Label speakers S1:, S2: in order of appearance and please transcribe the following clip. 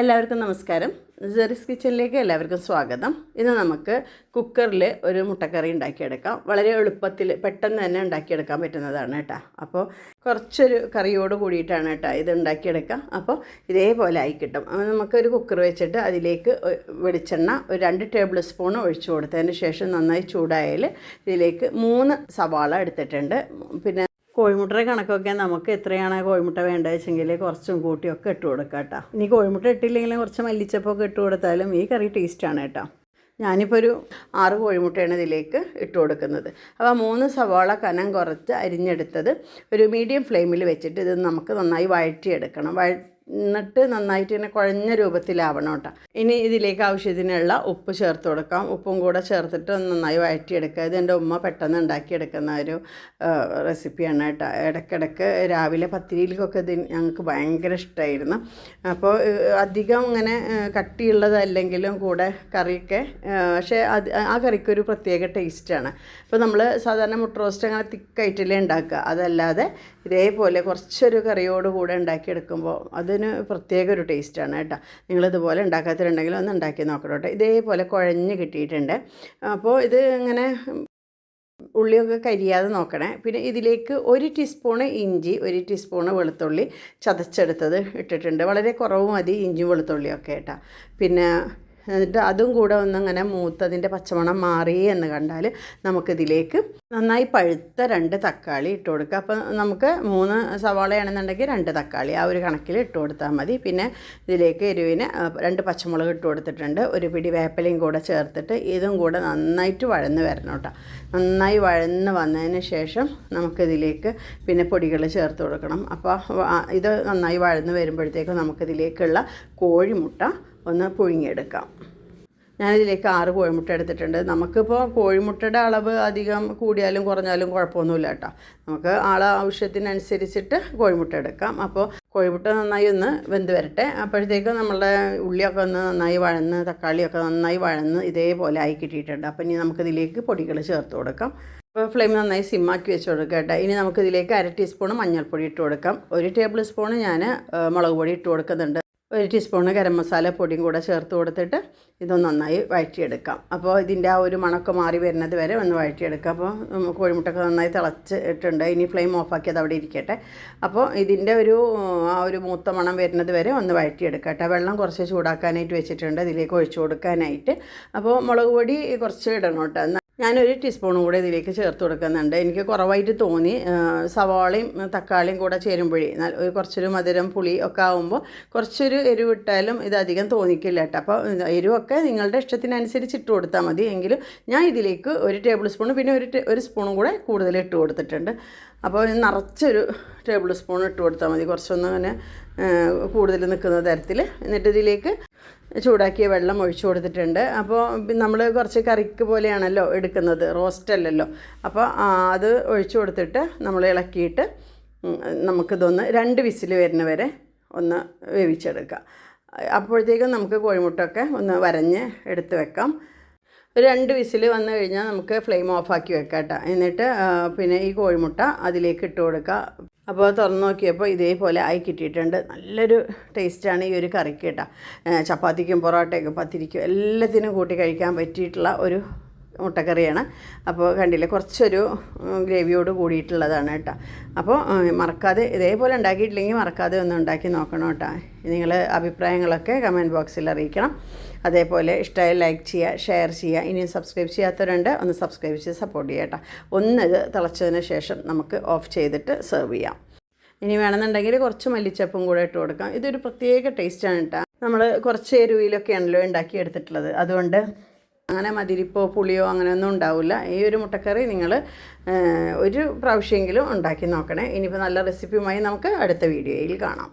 S1: എല്ലാവർക്കും നമസ്കാരം. ജെറിസ് കിച്ചണിലേക്ക് എല്ലാവർക്കും സ്വാഗതം. ഇന്ന് നമുക്ക് കുക്കറിൽ ഒരു മുട്ടക്കറി ഉണ്ടാക്കിയെടുക്കാം. വളരെ എളുപ്പത്തിൽ പെട്ടെന്ന് തന്നെ ഉണ്ടാക്കിയെടുക്കാൻ പറ്റുന്നതാണ് കേട്ടോ. അപ്പോൾ കുറച്ചൊരു കറിയോട് കൂടിയിട്ടാണ് കേട്ടോ ഇത് ഉണ്ടാക്കിയെടുക്കുക. അപ്പോൾ ഇതേപോലെ ആയി കിട്ടും. അപ്പോൾ നമുക്കൊരു കുക്കർ വെച്ചിട്ട് അതിലേക്ക് വെളിച്ചെണ്ണ ഒരു രണ്ട് ടേബിൾ സ്പൂൺ ഒഴിച്ചു കൊടുത്തതിന് ശേഷം നന്നായി ചൂടായാൽ ഇതിലേക്ക് മൂന്ന് സവാള എടുത്തിട്ടുണ്ട്. പിന്നെ കോഴിമുട്ടയുടെ കണക്കൊക്കെ നമുക്ക് എത്രയാണ് കോഴിമുട്ട വേണ്ടത് വെച്ചെങ്കിൽ കുറച്ചും കൂട്ടിയൊക്കെ ഇട്ട് കൊടുക്കാം കേട്ടോ. ഇനി കോഴിമുട്ട ഇട്ടില്ലെങ്കിലും കുറച്ച് മല്ലിച്ചപ്പൊക്കെ ഇട്ട് കൊടുത്താലും ഈ കറി ടേസ്റ്റാണ് കേട്ടോ. ഞാനിപ്പോൾ ഒരു ആറ് കോഴിമുട്ടയാണ് ഇതിലേക്ക് ഇട്ട് കൊടുക്കുന്നത്. അപ്പോൾ മൂന്ന് സവാള കനം കുറച്ച് അരിഞ്ഞെടുത്തത് ഒരു മീഡിയം ഫ്ലെയിമിൽ വെച്ചിട്ട് ഇത് നമുക്ക് നന്നായി വഴറ്റിയെടുക്കണം. വഴ എന്നിട്ട് നന്നായിട്ട് ഇങ്ങനെ കുഴഞ്ഞ രൂപത്തിലാവണം കേട്ടോ ഇനി ഇതിലേക്ക് ആവശ്യത്തിനുള്ള ഉപ്പ് ചേർത്ത് കൊടുക്കാം. ഉപ്പും കൂടെ ചേർത്തിട്ട് നന്നായി വഴറ്റിയെടുക്കുക. ഇത് എന്റെ ഉമ്മ പെട്ടെന്ന് ഉണ്ടാക്കിയെടുക്കുന്ന ഒരു റെസിപ്പിയാണ് കേട്ടോ. ഇടയ്ക്കിടയ്ക്ക് രാവിലെ പത്തിരിയിലേക്കൊക്കെ ഇത് ഞങ്ങൾക്ക് ഭയങ്കര ഇഷ്ടമായിരുന്നു അപ്പോൾ അധികം ഇങ്ങനെ കട്ടിയുള്ളതല്ലെങ്കിലും കൂടെ കറിയൊക്കെ പക്ഷേ അത് ആ കറിക്കൊരു പ്രത്യേക ടേസ്റ്റാണ്. ഇപ്പോൾ നമ്മൾ സാധാരണ മുട്ട റോസ്റ്റ് അങ്ങനെ തിക്കായിട്ടല്ലേ ഉണ്ടാക്കുക. അതല്ലാതെ ഇതേപോലെ കുറച്ചൊരു കറിയോട് കൂടെ ഉണ്ടാക്കിയെടുക്കുമ്പോൾ അതിന് പ്രത്യേക ഒരു ടേസ്റ്റാണ് കേട്ടോ. നിങ്ങളിതുപോലെ ഉണ്ടാക്കാത്തിട്ടുണ്ടെങ്കിൽ ഒന്ന് ഉണ്ടാക്കി നോക്കണം കേട്ടോ. ഇതേപോലെ കുഴഞ്ഞ് കിട്ടിയിട്ടുണ്ട്. അപ്പോൾ ഇത് ഇങ്ങനെ ഉള്ളിയൊക്കെ കരിയാതെ നോക്കണേ. പിന്നെ ഇതിലേക്ക് ഒരു ടീസ്പൂണ് ഇഞ്ചി ഒരു ടീസ്പൂണ് വെളുത്തുള്ളി ചതച്ചെടുത്തത് ഇട്ടിട്ടുണ്ട്. വളരെ കുറവ് മതി ഇഞ്ചി വെളുത്തുള്ളിയൊക്കെ കേട്ടോ. പിന്നെ എന്നിട്ട് അതും കൂടെ ഒന്നങ്ങനെ മൂത്തതിന്റെ പച്ചമണം മാറി എന്ന് കണ്ടാൽ നമുക്കിതിലേക്ക് നന്നായി പഴുത്ത രണ്ട് തക്കാളി ഇട്ട് കൊടുക്കുക. അപ്പോൾ നമുക്ക് മൂന്ന് സവാളയാണെന്നുണ്ടെങ്കിൽ രണ്ട് തക്കാളി ആ ഒരു കണക്കിൽ ഇട്ട് കൊടുത്താൽ മതി. പിന്നെ ഇതിലേക്ക് എരിവിന് രണ്ട് പച്ചമുളക് ഇട്ട് കൊടുത്തിട്ടുണ്ട്. ഒരു പിടി വേപ്പലയും കൂടെ ചേർത്തിട്ട് ഇതും കൂടെ നന്നായിട്ട് വഴന്ന് വരണം കേട്ടോ. നന്നായി വഴന്ന് വന്നതിന് ശേഷം നമുക്കിതിലേക്ക് പിന്നെ പൊടികൾ ചേർത്ത് കൊടുക്കണം. അപ്പോൾ ഇത് നന്നായി വഴന്ന് വരുമ്പോഴത്തേക്കും നമുക്കിതിലേക്കുള്ള കോഴിമുട്ട ഒന്ന് പുഴുങ്ങിയെടുക്കാം. ഞാനിതിലേക്ക് ആറ് കോഴിമുട്ട എടുത്തിട്ടുണ്ട്. നമുക്കിപ്പോൾ കോഴിമുട്ടയുടെ അളവ് അധികം കൂടിയാലും കുറഞ്ഞാലും കുഴപ്പമൊന്നുമില്ല കേട്ടോ. നമുക്ക് ആളെ ആവശ്യത്തിനനുസരിച്ചിട്ട് കോഴിമുട്ട എടുക്കാം. അപ്പോൾ കോഴിമുട്ട നന്നായി ഒന്ന് വെന്ത് വരട്ടെ. അപ്പോഴത്തേക്കും നമ്മളുടെ ഉള്ളിയൊക്കെ ഒന്ന് നന്നായി വഴന്ന് തക്കാളിയൊക്കെ നന്നായി വഴന്ന് ഇതേപോലെ ആയി കിട്ടിയിട്ടുണ്ട്. അപ്പോൾ ഇനി നമുക്കിതിലേക്ക് പൊടികൾ ചേർത്ത് കൊടുക്കാം. അപ്പോൾ ഫ്ലെയിം നന്നായി സിമ്മാക്കി വെച്ച് കൊടുക്കുക കേട്ടോ. ഇനി നമുക്കിതിലേക്ക് അര ടീസ്പൂൺ മഞ്ഞൾപ്പൊടി ഇട്ട് കൊടുക്കാം. ഒരു ടേബിൾ സ്പൂൺ ഞാൻ മുളക് പൊടി ഇട്ട് കൊടുക്കുന്നുണ്ട്. ഒരു ടീസ്പൂണ് ഗരം മസാല പൊടിയും കൂടെ ചേർത്ത് കൊടുത്തിട്ട് ഇതൊന്ന് നന്നായി വഴറ്റിയെടുക്കാം. അപ്പോൾ ഇതിന്റെ ആ ഒരു മണമൊക്കെ മാറി വരുന്നത് വരെ ഒന്ന് വഴറ്റിയെടുക്കാം. അപ്പോൾ കോഴിമുട്ടൊക്കെ നന്നായി തിളച്ച് ഇട്ടുണ്ട്. ഇനി ഫ്ലെയിം ഓഫാക്കി അത് അവിടെ ഇരിക്കട്ടെ. അപ്പോൾ ഇതിന്റെ ഒരു ആ ഒരു മൂത്ത മണം വരുന്നത് വരെ ഒന്ന് വഴറ്റിയെടുക്കാം കേട്ടോ. വെള്ളം കുറച്ച് ചൂടാക്കാനായിട്ട് വെച്ചിട്ടുണ്ട്. ഇതിലേക്ക് ഒഴിച്ചു കൊടുക്കാനായിട്ട്. അപ്പോൾ മുളക് പൊടി കുറച്ച് ഇടണം കേട്ടോ. ഞാനൊരു ടീസ്പൂൺ കൂടെ ഇതിലേക്ക് ചേർത്ത് കൊടുക്കുന്നുണ്ട്. എനിക്ക് കുറവായിട്ട് തോന്നി. സവാളയും തക്കാളിയും കൂടെ ചേരുമ്പോഴേ. കുറച്ചൊരു മധുരം പുളി ഒക്കെ ആകുമ്പോൾ കുറച്ചൊരു എരിവ് ഇട്ടാലും ഇത് അധികം തോന്നിക്കില്ല കേട്ടോ. അപ്പോൾ എരിവൊക്കെ നിങ്ങളുടെ ഇഷ്ടത്തിനനുസരിച്ച് ഇട്ട് കൊടുത്താൽ മതി. എങ്കിലും ഞാൻ ഇതിലേക്ക് ഒരു ടേബിൾ സ്പൂൺ പിന്നെ ഒരു ഒരു സ്പൂണും കൂടെ കൂടുതൽ ഇട്ട് കൊടുത്തിട്ടുണ്ട്. അപ്പോൾ നിറച്ചൊരു ടേബിൾ സ്പൂൺ ഇട്ട് കൊടുത്താൽ മതി. കുറച്ചൊന്നും അങ്ങനെ കൂടുതൽ നിൽക്കുന്ന തരത്തിൽ എന്നിട്ട് ഇതിലേക്ക് ചൂടാക്കിയ വെള്ളം ഒഴിച്ചു കൊടുത്തിട്ടുണ്ട്. അപ്പോൾ നമ്മൾ കുറച്ച് കറിക്ക് പോലെയാണല്ലോ എടുക്കുന്നത് റോസ്റ്റ് അല്ലല്ലോ. അപ്പോൾ അത് ഒഴിച്ചു കൊടുത്തിട്ട് നമ്മൾ ഇളക്കിയിട്ട് നമുക്കിതൊന്ന് രണ്ട് വിസിൽ വരുന്ന വരെ ഒന്ന് വേവിച്ചെടുക്കാം അപ്പോഴത്തേക്കും നമുക്ക് കോഴിമുട്ടൊക്കെ ഒന്ന് വരഞ്ഞ് എടുത്ത് വെക്കാം. ഒരു രണ്ട് വിസിൽ വന്നു കഴിഞ്ഞാൽ നമുക്ക് ഫ്ലെയിം ഓഫാക്കി വെക്കാം കേട്ടോ. എന്നിട്ട് പിന്നെ ഈ കോഴിമുട്ട അതിലേക്ക് ഇട്ട് കൊടുക്കുക. അപ്പോൾ തുറന്ന് നോക്കിയപ്പോൾ ഇതേപോലെ ആയി കിട്ടിയിട്ടുണ്ട്. നല്ലൊരു ടേസ്റ്റാണ് ഈ ഒരു കറിക്ക് കേട്ടോ. ചപ്പാത്തിക്കും പൊറോട്ടയ്ക്കും പത്തിരിക്കും എല്ലാത്തിനും കൂട്ടി കഴിക്കാൻ പറ്റിയിട്ടുള്ള ഒരു മുട്ടക്കറിയാണ്. അപ്പോൾ കണ്ടില്ലേ കുറച്ചൊരു ഗ്രേവിയോട് കൂടിയിട്ടുള്ളതാണ് കേട്ടോ. അപ്പോൾ മറക്കാതെ ഇതേപോലെ ഉണ്ടാക്കിയിട്ടില്ലെങ്കിൽ മറക്കാതെ ഒന്ന് ഉണ്ടാക്കി നോക്കണം കേട്ടോ. നിങ്ങൾ അഭിപ്രായങ്ങളൊക്കെ കമന്റ് ബോക്സിൽ അറിയിക്കണം. അതേപോലെ ഇഷ്ടമായി ലൈക്ക് ചെയ്യുക ഷെയർ ചെയ്യുക. ഇനിയും സബ്സ്ക്രൈബ് ചെയ്യാത്തവരുണ്ട് ഒന്ന് സബ്സ്ക്രൈബ് ചെയ്ത് സപ്പോർട്ട് ചെയ്യുക കേട്ടോ. ഒന്ന് തിളച്ചതിന് ശേഷം നമുക്ക് ഓഫ് ചെയ്തിട്ട് സെർവ് ചെയ്യാം. ഇനി വേണമെന്നുണ്ടെങ്കിൽ കുറച്ച് മല്ലിച്ചപ്പും കൂടെ ഇട്ട് കൊടുക്കാം. ഇതൊരു പ്രത്യേക ടേസ്റ്റാണ് കേട്ടോ. നമ്മൾ കുറച്ച് എരുവിയിലൊക്കെയാണല്ലോ ഉണ്ടാക്കി എടുത്തിട്ടുള്ളത്. അതുകൊണ്ട് അങ്ങനെ മതിരിപ്പോ പുളിയോ അങ്ങനെയൊന്നും ഉണ്ടാവില്ല ഈ ഒരു മുട്ടക്കറി നിങ്ങൾ ഒരു പ്രാവശ്യമെങ്കിലും ഉണ്ടാക്കി നോക്കണേ. ഇനിയിപ്പോൾ നല്ല റെസിപ്പിയുമായി നമുക്ക് അടുത്ത വീഡിയോയിൽ കാണാം.